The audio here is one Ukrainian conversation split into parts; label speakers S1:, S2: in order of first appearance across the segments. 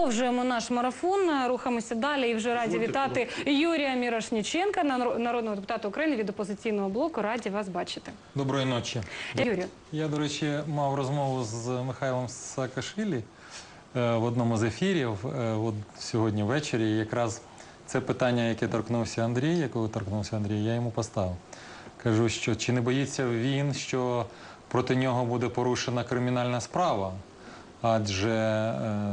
S1: Продовжуємо наш марафон. Рухаємося далі і вже раді вітати Юрія Мірошніченка, нар- народного депутата України від опозиційного блоку. Раді вас бачити.
S2: Доброї ночі.
S1: Юрію,
S2: Я, до речі, мав розмову з Михайлом Саакашвілі е, в одному з ефірів е, от сьогодні ввечері. І якраз це питання, яке торкнувся Андрій, якого торкнувся Андрій, я йому поставив. Кажу, що чи не боїться він, що проти нього буде порушена кримінальна справа, адже е,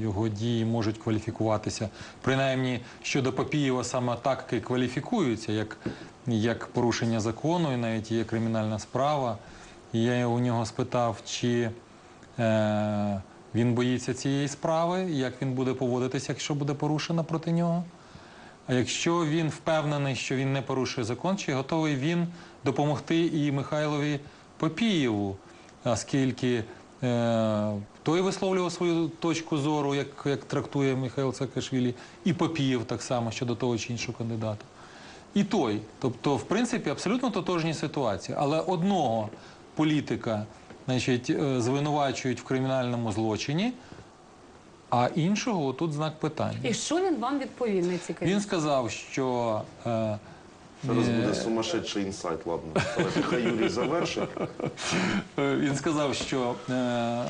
S2: його дії можуть кваліфікуватися. Принаймні щодо Папієва саме так і кваліфікуються, як, порушення закону, і навіть є кримінальна справа. І я у нього спитав, чи е, він боїться цієї справи, як він буде поводитися, якщо буде порушена проти нього. А якщо він впевнений, що він не порушує закон, чи готовий він допомогти і Михайлові Попієву, оскільки е, той висловлював свою точку зору, як, як трактує Михайло Саакашвілі, і Попієв так само щодо того чи іншого кандидата. І той. Тобто, в принципі, абсолютно тотожні ситуації. Але одного політика значить, е, звинувачують в кримінальному злочині, а іншого тут знак питання.
S1: і що він вам відповів?
S2: Він сказав, що е,
S3: Зараз
S2: е,
S3: буде сумасшедший інсайт, ладно. Хай Юрій завершить.
S2: е, він сказав, що, е,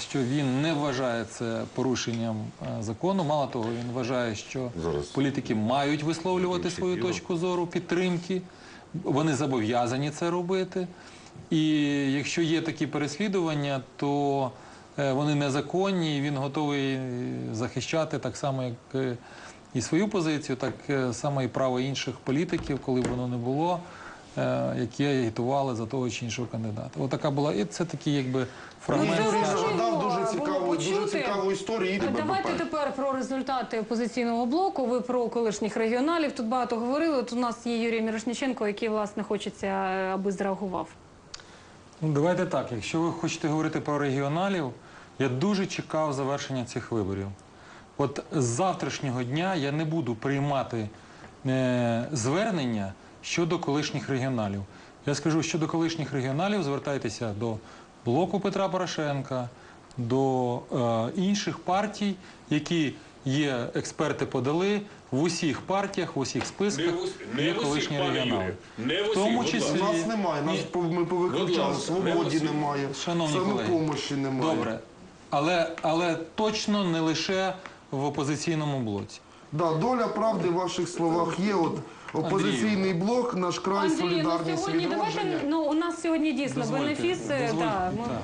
S2: що він не вважає це порушенням е, закону. Мало того, він вважає, що
S3: Зараз.
S2: політики мають висловлювати свою точку зору підтримки. Вони зобов'язані це робити. І якщо є такі переслідування, то е, вони незаконні, і він готовий е, захищати так само, як е, і свою позицію, так е, само і право інших політиків, коли б воно не було, е, які агітували за того чи іншого кандидата. Отака була. І це такий якби фрагмент.
S1: Ну, було
S3: дуже цікаву, дуже цікаву історію. Їдемо
S1: Давайте тепер про результати опозиційного блоку. Ви про колишніх регіоналів тут багато говорили. От у нас є Юрій Мірошніченко, який власне хочеться, е, аби зреагував.
S2: Ну, давайте так. Якщо ви хочете говорити про регіоналів, я дуже чекав завершення цих виборів. От з завтрашнього дня я не буду приймати е, звернення щодо колишніх регіоналів. Я скажу, щодо колишніх регіоналів звертайтеся до блоку Петра Порошенка, до е, інших партій, які є, експерти подали в усіх партіях, в усіх списках
S4: Не в ус- не
S2: є
S4: в усіх,
S2: колишні
S4: пане
S2: регіонали.
S4: Юрію. Не в
S2: В
S4: усіх,
S2: тому
S4: будь
S2: числі
S4: ласка.
S3: Нас немає, нас
S2: Ні.
S3: по- ми повиключали,
S4: ласка,
S3: свободі
S4: не
S3: немає,
S2: Шановні колеги,
S3: самопомощі немає.
S2: Добре. Але, але точно не лише в опозиційному блоці.
S3: Да, доля правди в ваших словах є. От опозиційний блок, наш край,
S1: Андрію, ну
S3: солідарність,
S1: сьогодні давайте
S3: відродження.
S1: ну у нас сьогодні дійсно
S2: Дозвольте,
S1: бенефіси.
S2: дозвольте,
S1: да, ми-
S2: так.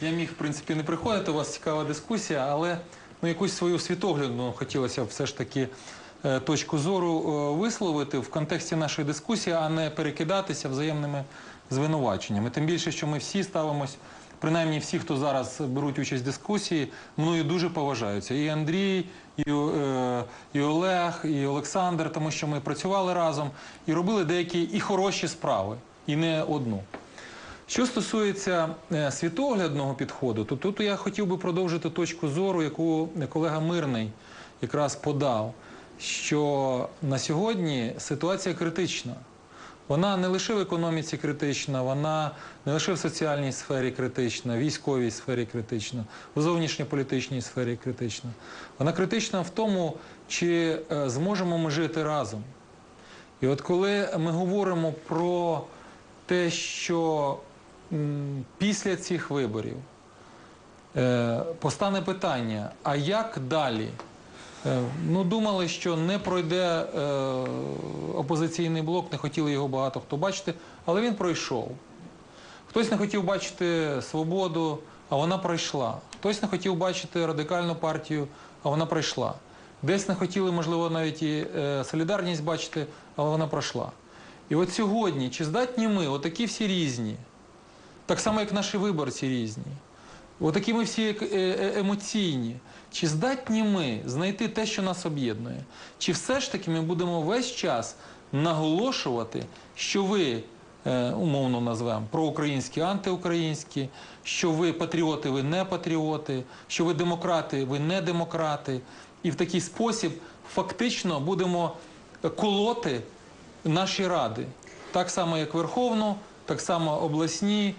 S2: Я міг, в принципі, не приходити, у вас цікава дискусія, але ну, якусь свою світоглядну хотілося б все ж таки е, точку зору е, висловити в контексті нашої дискусії, а не перекидатися взаємними звинуваченнями. Тим більше, що ми всі ставимось, принаймні всі, хто зараз беруть участь в дискусії, мною дуже поважаються. І Андрій, і, е, і Олег, і Олександр, тому що ми працювали разом і робили деякі і хороші справи, і не одну. Що стосується е, світоглядного підходу, то тут я хотів би продовжити точку зору, яку колега Мирний якраз подав, що на сьогодні ситуація критична. Вона не лише в економіці критична, вона не лише в соціальній сфері критична, в військовій сфері критична, в зовнішньополітичній сфері критична. Вона критична в тому, чи е, зможемо ми жити разом. І от коли ми говоримо про те, що після цих виборів е, постане питання, а як далі? Е, ну, думали, що не пройде е, опозиційний блок, не хотіли його багато хто бачити, але він пройшов. Хтось не хотів бачити свободу, а вона пройшла. Хтось не хотів бачити радикальну партію, а вона пройшла. Десь не хотіли, можливо, навіть і е, солідарність бачити, але вона пройшла. І от сьогодні, чи здатні ми, отакі всі різні, так само, як наші виборці різні, отакі ми всі е, е, емоційні, чи здатні ми знайти те, що нас об'єднує? Чи все ж таки ми будемо весь час наголошувати, що ви е, умовно назвемо проукраїнські, антиукраїнські, що ви патріоти, ви не патріоти, що ви демократи, ви не демократи. І в такий спосіб фактично будемо колоти наші ради. Так само, як Верховну, так само обласні,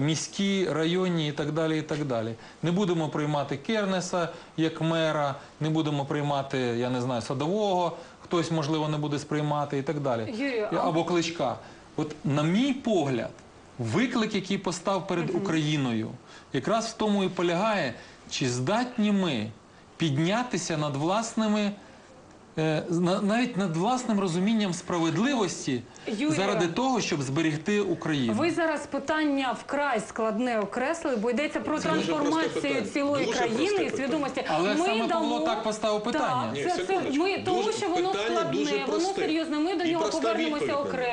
S2: міські, районні і так далі. і так далі. Не будемо приймати Кернеса як мера, не будемо приймати, я не знаю, садового, хтось, можливо, не буде сприймати і так далі.
S1: Юрію, а-
S2: Або кличка. От, на мій погляд, виклик, який постав перед Україною, якраз в тому і полягає, чи здатні ми піднятися над власними. Е, на- Навіть над власним розумінням справедливості
S1: Юрію,
S2: заради того, щоб зберегти Україну.
S1: Ви зараз питання вкрай складне окресли, бо йдеться про
S4: Це дуже
S1: трансформацію
S4: питання.
S1: цілої
S4: Дуже
S1: країни і свідомості.
S2: Але саме Павло так поставив питання.
S1: Так, це, це,
S4: секундочку.
S1: ми, тому
S4: Дуже-
S1: що воно
S4: питання дуже
S1: складне, воно
S4: просте.
S1: серйозне. Ми до
S4: І
S1: нього
S4: проста
S1: повернемося
S4: відповідь на
S1: окремо.